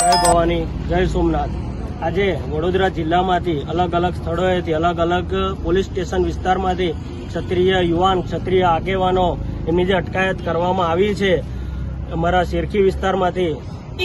ભવાની જય સોમનાથ. આજે વડોદરા જિલ્લામાંથી અલગ અલગ સ્થળોએથી અલગ અલગ પોલીસ સ્ટેશન વિસ્તારમાંથી ક્ષત્રિય યુવાન ક્ષત્રિય આગેવાનો એમની જે અટકાયત કરવામાં આવી છે. અમારા શેરખી વિસ્તારમાંથી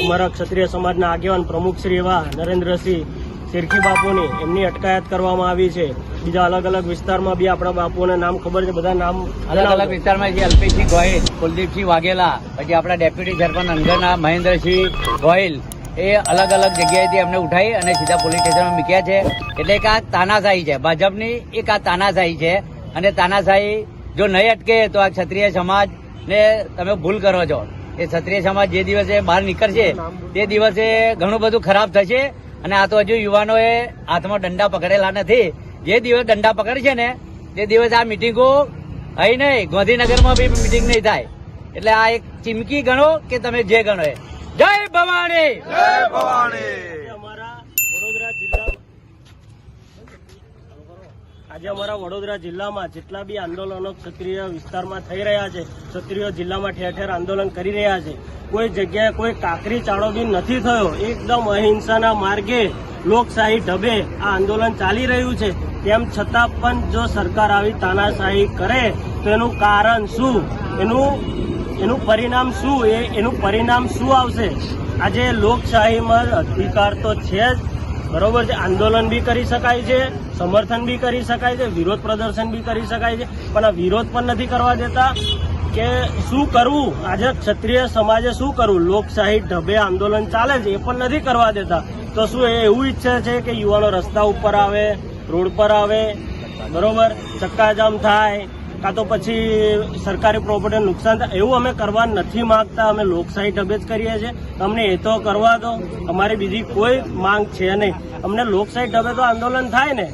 અમારા ક્ષત્રિય સમાજના આગેવાન પ્રમુખ શ્રી એવા નરેન્દ્રસિંહ શેરખી બાપુની એમની અટકાયત કરવામાં આવી છે. બીજા અલગ અલગ વિસ્તારમાં બી આપણા બાપુઓને નામ ખબર છે બધા નામ અલગ અલગ વિસ્તારમાં જે અલ્પેશસિંહ ગોહિલ કુલદીપસિંહ વાઘેલા પછી આપણા ડેપ્યુટી સરપંચ અંગના મહેન્દ્રસિંહ ગોહિલ એ અલગ અલગ જગ્યાએથી અમને ઉઠાઈ અને સીધા પોલીસ સ્ટેશનમાં મૂક્યા છે. એટલે એક આ તાનાશાહી છે. ભાજપની એક આ તાનાશાહી છે. અને તાનાશાહી જો નહીં અટકે તો આ ક્ષત્રિય સમાજ ને તમે ભૂલ કરો છો. એ ક્ષત્રિય સમાજ જે દિવસે બહાર નીકળશે, તે દિવસે ઘણું બધું ખરાબ થશે. અને આ તો હજુ યુવાનોએ હાથમાં દંડા પકડેલા નથી. જે દિવસ દંડા પકડશે ને, તે દિવસ આ મિટિંગો અહીં નહીં, ગાંધીનગરમાં બી મિટિંગ નહીં થાય. એટલે આ એક ચીમકી ગણો કે તમે જે ગણો એ? જય ભવાની આજે અમારા વડોદરા જિલ્લા આજે અમારા વડોદરા જિલ્લામાં જેટલા બી આંદોલનો ક્ષત્રિય વિસ્તારમાં થઈ રહ્યા છે ક્ષત્રિયો જિલ્લામાં ઠેર ઠેર આંદોલન કરી રહ્યા છે. કોઈ જગ્યાએ કોઈ કાકરી ચાળો બી નથી થયો. એકદમ અહિંસાના માર્ગે લોકશાહી ઢબે આ આંદોલન ચાલી રહ્યું છે. તેમ છતાં પણ જો સરકાર આવી તાનાશાહી કરે તો એનું કારણ શું? એનું એનું પરિણામ શું એ, એનું પરિણામ શું આવશે? આજે લોકશાહીમાં અધિકાર તો છે જ, બરોબર છે? આંદોલન બી કરી શકાય છે, સમર્થન બી કરી શકાય છે, વિરોધ પ્રદર્શન બી કરી શકાય છે, પણ આ વિરોધ પણ નથી કરવા દેતા કે શું કરવું? આજે ક્ષત્રિય સમાજે શું કરવું? લોકશાહી ઢબે આંદોલન ચાલે છે, એ પણ નથી કરવા દેતા. તો શું એ એવું ઈચ્છે છે કે યુવાનો રસ્તા ઉપર આવે, રોડ પર આવે? બરોબર? ચક્કાજામ થાય કાં તો પછી સરકારી પ્રોપર્ટીને નુકસાન થાય, એવું અમે કરવા નથી માંગતા. અમે લોકશાહી ઢબે જ કરીએ છીએ. અમને એ તો કરવા દો. અમારી બીજી કોઈ માંગ છે નહીં. અમને લોકશાહી ઢબે તો આંદોલન થાય ને.